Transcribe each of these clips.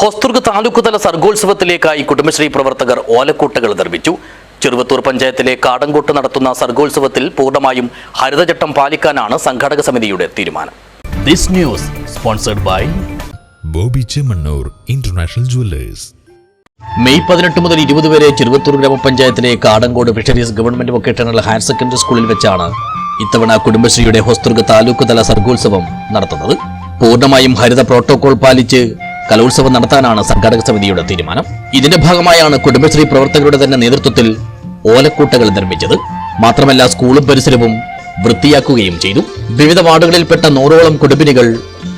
ഹൊസ്തുർഗ് താലൂക്കുതല സർഗോത്സവത്തിലേക്കായി കുടുംബശ്രീ പ്രവർത്തകർ ഓലക്കൂട്ടകൾ നിർമ്മിച്ചു. ചെറുവത്തൂർ പഞ്ചായത്തിലെ കാടങ്കോട്ട് നടത്തുന്ന സർഗോത്സവത്തിൽ പൂർണമായും ഹരിതചട്ടം പാലിക്കാനാണ് സംഘാടക സമിതിയുടെ തീരുമാനം. This news sponsored by Boby Chemmanur international jewellers. May പതിനെട്ട് മുതൽ ഇരുപത് വരെ ചെറുവത്തൂർ ഗ്രാമപഞ്ചായത്തിലെ Kadankode fisheries government vocational higher secondary സ്കൂളിൽ വെച്ചാണ് ഇത്തവണ കുടുംബശ്രീയുടെ ഹൊസ്തുർഗ് താലൂക്ക് തല സർഗോത്സവം നടത്തുന്നത്. പൂർണമായും ഹരിത പ്രോട്ടോകോൾ പാലിച്ച് കലോത്സവം നടത്താനാണ് സംഘാടക സമിതിയുടെ തീരുമാനം. ഇതിന്റെ ഭാഗമായാണ് കുടുംബശ്രീ പ്രവർത്തകരുടെ തന്നെ നേതൃത്വത്തിൽ ഓലക്കൂട്ടകൾ നിർമ്മിച്ചത്. മാത്രമല്ല സ്കൂളും പരിസരവും വൃത്തിയാക്കുകയും ചെയ്തു. വിവിധ വാർഡുകളിൽപ്പെട്ട നൂറോളം കുടുംബിനികൾ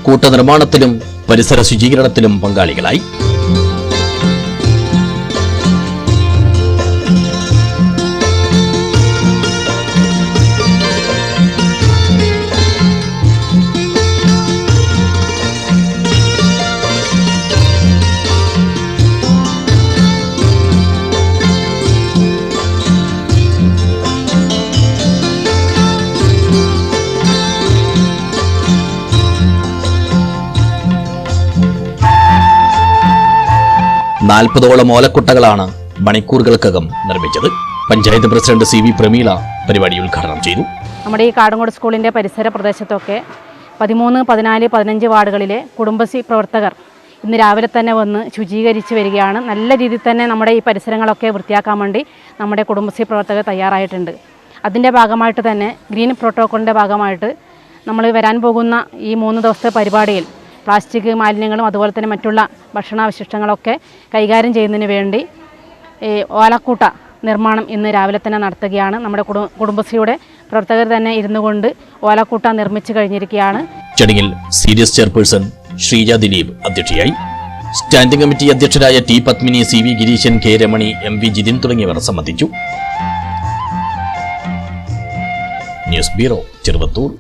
കൂട്ടനിർമ്മാണത്തിലും പരിസര ശുചീകരണത്തിലും പങ്കാളികളായി. നാൽപ്പതോളം ഓലക്കുട്ടകളാണ് മണിക്കൂറുകൾക്കകം നിർമ്മിച്ചത്. Panchayat president C V Prameela പരിപാടി ഉദ്ഘാടനം ചെയ്തു. നമ്മുടെ ഈ കാടങ്കോട് സ്കൂളിന്റെ പരിസര പ്രദേശത്തൊക്കെ പതിമൂന്ന് പതിനാല് പതിനഞ്ച് വാർഡുകളിലെ കുടുംബശ്രീ പ്രവർത്തകർ ഇന്ന് രാവിലെ തന്നെ വന്ന് ശുചീകരിച്ച് വരികയാണ്. നല്ല രീതിയിൽ തന്നെ നമ്മുടെ ഈ പരിസരങ്ങളൊക്കെ വൃത്തിയാക്കാൻ വേണ്ടി നമ്മുടെ കുടുംബശ്രീ പ്രവർത്തകർ തയ്യാറായിട്ടുണ്ട്. അതിന്റെ ഭാഗമായിട്ട് തന്നെ ഗ്രീൻ പ്രോട്ടോക്കോളിന്റെ ഭാഗമായിട്ട് നമ്മൾ വരാൻ പോകുന്ന ഈ മൂന്ന് ദിവസത്തെ പരിപാടിയിൽ പ്ലാസ്റ്റിക് മാലിന്യങ്ങളും അതുപോലെ തന്നെ മറ്റുള്ള ഭക്ഷണാവശിഷ്ടങ്ങളൊക്കെ കൈകാര്യം ചെയ്യുന്നതിന് വേണ്ടി ഓലക്കൂട്ട നിർമ്മാണം ഇന്ന് രാവിലെ തന്നെ നടത്തുകയാണ്. നമ്മുടെ കുടു കുടുംബശ്രീയുടെ പ്രവർത്തകർ തന്നെ ഇരുന്നു കൊണ്ട് ഓലക്കൂട്ട നിർമ്മിച്ചു കഴിഞ്ഞിരിക്കുകയാണ്. ചടങ്ങിൽ സീരിയസ് ചെയർപേഴ്സൺ ശ്രീജ ദിലീപ് അധ്യക്ഷയായി. Standing committee അധ്യക്ഷരായ T Padmini C V Gireeshan K Ramani M V Jithin തുടങ്ങിയവർ സംബന്ധിച്ചു. News bureau Cheruvathur.